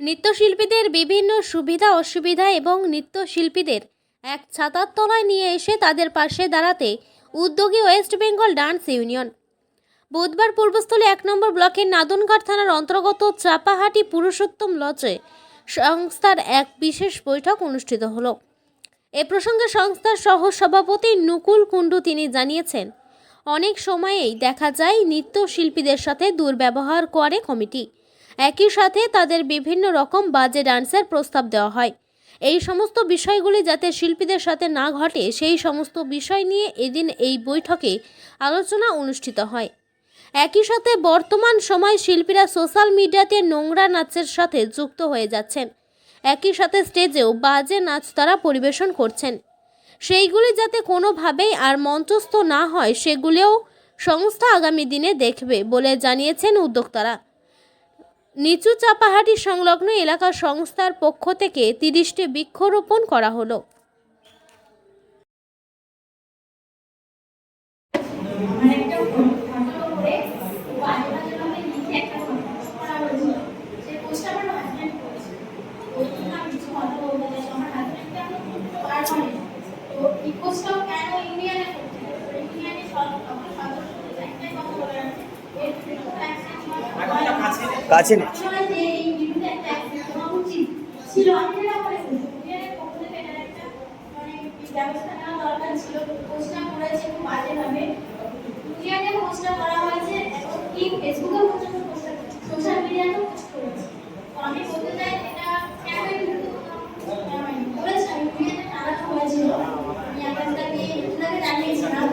নৃত্যশিল্পীদের বিভিন্ন সুবিধা, অসুবিধা এবং নৃত্যশিল্পীদের এক ছাতার তলায় নিয়ে এসে তাদের পাশে দাঁড়াতে উদ্যোগী ওয়েস্ট বেঙ্গল ডান্স ইউনিয়ন। বুধবার পূর্বস্থলে এক নম্বর ব্লকের নাদনঘাট থানার অন্তর্গত চাপাহাটি পুরুষোত্তম লজে সংস্থার এক বিশেষ বৈঠক অনুষ্ঠিত হলো। এ প্রসঙ্গে সংস্থার সহ সভাপতি নুকুল কুণ্ডু তিনি জানিয়েছেন, অনেক সময়েই দেখা যায় নৃত্যশিল্পীদের সাথে দুর্ব্যবহার করে কমিটি। একই সাথে তাদের বিভিন্ন রকম বাজে ডান্সের প্রস্তাব দেওয়া হয়। এই সমস্ত বিষয়গুলি যাতে শিল্পীদের সাথে না ঘটে, সেই সমস্ত বিষয় নিয়ে এদিন এই বৈঠকে আলোচনা অনুষ্ঠিত হয়। একই সাথে বর্তমান সময় শিল্পীরা সোশ্যাল মিডিয়াতে নোংরা নাচের সাথে যুক্ত হয়ে যাচ্ছেন। একই সাথে স্টেজেও বাজে নাচ তারা পরিবেশন করছেন। সেইগুলি যাতে কোনোভাবেই আর মঞ্চস্থ না হয়, সেগুলিও সংস্থা আগামী দিনে দেখবে বলে জানিয়েছেন উদ্যোক্তারা। নিচু চাপাহাটি সংলগ্ন এলাকা সংস্থার পক্ষ থেকে তিরিশটি বৃক্ষরোপণ করা হলো আরেকটা ফটোর উপরে বাজে বাজে নামে লিখে একটা পোস্ট করা হয়েছিল সেই পোস্টটা আমার হাজব্যান্ড করেছে ওই জন্য আমি কিছু কথা বলতে চাই আমার হাজব্যান্ডকে আমি করার মানে তো এই পোস্টটাও কেন ইন্ডিয়ানে করছে ইন্ডিয়ানে সব আমার সদস্য একটাই কথা বলে রাখছে এর বিরুদ্ধে অ্যাকশন কাছে নে সময় যে এই বিরুদ্ধে একটা অ্যাকশন নেওয়া উচিত ছিল আপনারা করে ইন্ডিয়ানের পক্ষ থেকে এটার একটা মানে ব্যবস্থা নেওয়া দরকার ছিল পোস্টটা করেছে খুব বাজেভাবে ইন্ডিয়ানে পোস্টটা করা হয়েছে এবং কি ফেসবুকে পর্যন্ত পোস্টটা সোশ্যাল মিডিয়াতেও পোস্ট করেছে তো আমি বলতে চাই এটা কেন এই বিরুদ্ধে কোনো মানে করেছে আমি টানানো হয়েছিল আমি আপনাদেরকে আপনাকে জানিয়েছিলাম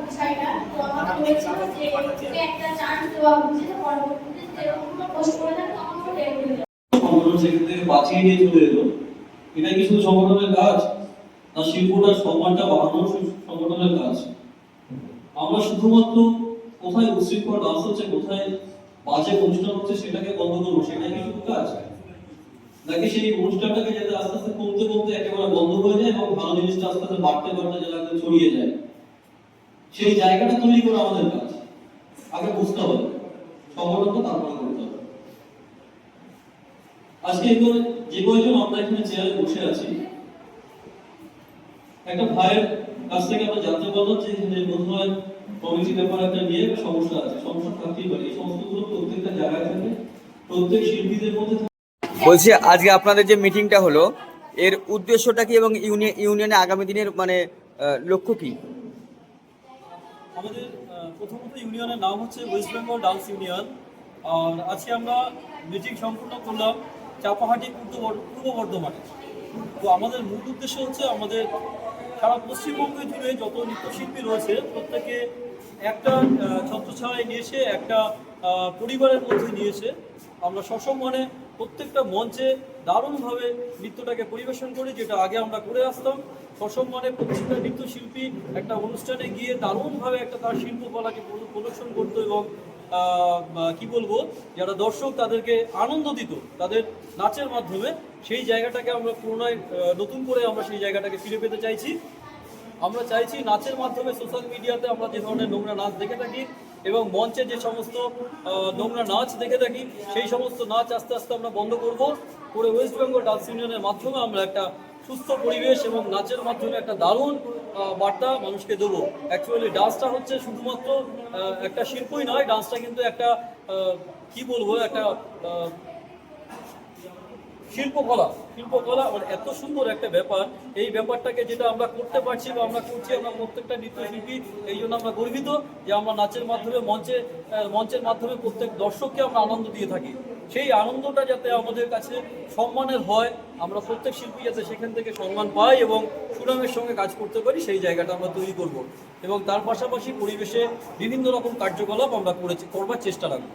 বিষয়টা তো আমাকে বলেছিল যে ওকে একটা চান্স দেওয়া উচিত পরবর্তীতে যেরকম কোনো পোস্ট করে থাকে তখন ওকে রেড করে দেওয়া সংগঠন সেখান থেকে বাঁচিয়ে নিয়ে চলে এলো। এটা কি শুধু সংগঠনের কাজ? না শিল্পটার সম্মানটা বাড়ানো শু- সংগঠনের কাজ? আমরা শুধুমাত্র কোথায় উশৃঙ্খল ডান্স হচ্ছে, কোথায় বাজে অনুষ্ঠান হচ্ছে সেটাকে বন্ধ করব, সেটাই কি শুধু কাজ? নাকি সেই অনুষ্ঠানটাকে যাতে আস্তে আস্তে কমতে কমতে একেবারে বন্ধ হয়ে যায় এবং ভালো জিনিসটা আস্তে আস্তে বাড়তে বাড়তে যাতে ছড়িয়ে যায়? সেই জায়গাটা তৈরি করা আমাদের কাজ। আগে বুঝতে হবে। সংগঠনটা তারপরে করতে হবে। আজকে যে কয়জন আমরা এখানে চেয়ারে বসে আছি? একটা ভাইয়ের কাছ থেকে আমরা জানতে পারলাম যে এখানে বোধহয় কমিটি ব্যাপার একটা নিয়ে একটা সমস্যা আছে সমস্যা থাকতেই পারে। এই সমস্তগুলো প্রত্যেকটা জায়গায় থাকে প্রত্যেক শিল্পীদের মধ্যে বলছি আজকে আপনাদের যে মিটিংটা হলো এর উদ্দেশ্যটা কি এবং ইউনিয়ন ইউনিয়নে আগামী দিনের মানে লক্ষ্য কি? আমাদের প্রথমত ইউনিয়নের নাম হচ্ছে ওয়েস্ট বেঙ্গল ডান্স ইউনিয়ন। আর আজকে আমরা মিটিং সম্পূর্ণ করলাম। চাপাহাটি পূর্ব বর- পূর্ব বর্ধমানে। তো আমাদের মূল উদ্দেশ্য হচ্ছে আমাদের সারা পশ্চিমবঙ্গ জুড়ে যত নৃত্যশিল্পী রয়েছে প্রত্যেকে একটা আহ, ছত্রছায়ায় নিয়ে এসে একটা পরিবারের মধ্যে নিয়ে এসে আমরা সসম্মানে প্রত্যেকটা মঞ্চে দারুণভাবে নৃত্যটাকে পরিবেশন করি যেটা আগে আমরা করে আসতাম। সসম্মানে প্রত্যেকটা নৃত্যশিল্পী একটা অনুষ্ঠানে গিয়ে দারুণভাবে একটা তার শিল্পকলাকে প্রদ- প্রদর্শন করতো এবং কি বলব, যারা দর্শক তাদেরকে আনন্দ দিত, তাদের নাচের মাধ্যমে, সেই জায়গাটাকে আমরা পুনরায় নতুন করে আমরা সেই জায়গাটাকে ফিরে পেতে চাইছি। আমরা চাইছি নাচের মাধ্যমে সোশ্যাল মিডিয়াতে আমরা যে ধরনের নোংরা নাচ দেখে থাকি এবং মঞ্চে যে সমস্ত নোংরা নাচ দেখে থাকি, সেই সমস্ত নাচ আস্তে আস্তে আমরা বন্ধ করব। করে ওয়েস্ট বেঙ্গল ডান্স ইউনিয়নের মাধ্যমে আমরা একটা সুস্থ পরিবেশ এবং নাচের মাধ্যমে একটা দারুণ বার্তা মানুষকে দেবো। অ্যাকচুয়ালি ডান্সটা হচ্ছে শুধুমাত্র একটা শিল্পই নয় ডান্সটা কিন্তু একটা কি বলব, একটা শিল্পকলা শিল্পকলা মানে এত সুন্দর একটা ব্যাপার। এই ব্যাপারটাকে যেটা আমরা করতে পারছি বা আমরা করছি, আমরা প্রত্যেকটা নৃত্যশিল্পী এই জন্য আমরা গর্বিত যে আমরা নাচের মাধ্যমে, মঞ্চে মঞ্চের মাধ্যমে প্রত্যেক দর্শককে আমরা আনন্দ দিয়ে থাকি। সেই আনন্দটা যাতে আমাদের কাছে সম্মানের হয়, আমরা প্রত্যেক শিল্পী যাতে সেখান থেকে সম্মান পাই এবং সুনামের সঙ্গে কাজ করতে পারি, সেই জায়গাটা আমরা তৈরি করব। এবং তার পাশাপাশি পরিবেশে বিভিন্ন রকম কার্যকলাপ আমরা করেছি, করবার চেষ্টা রাখব।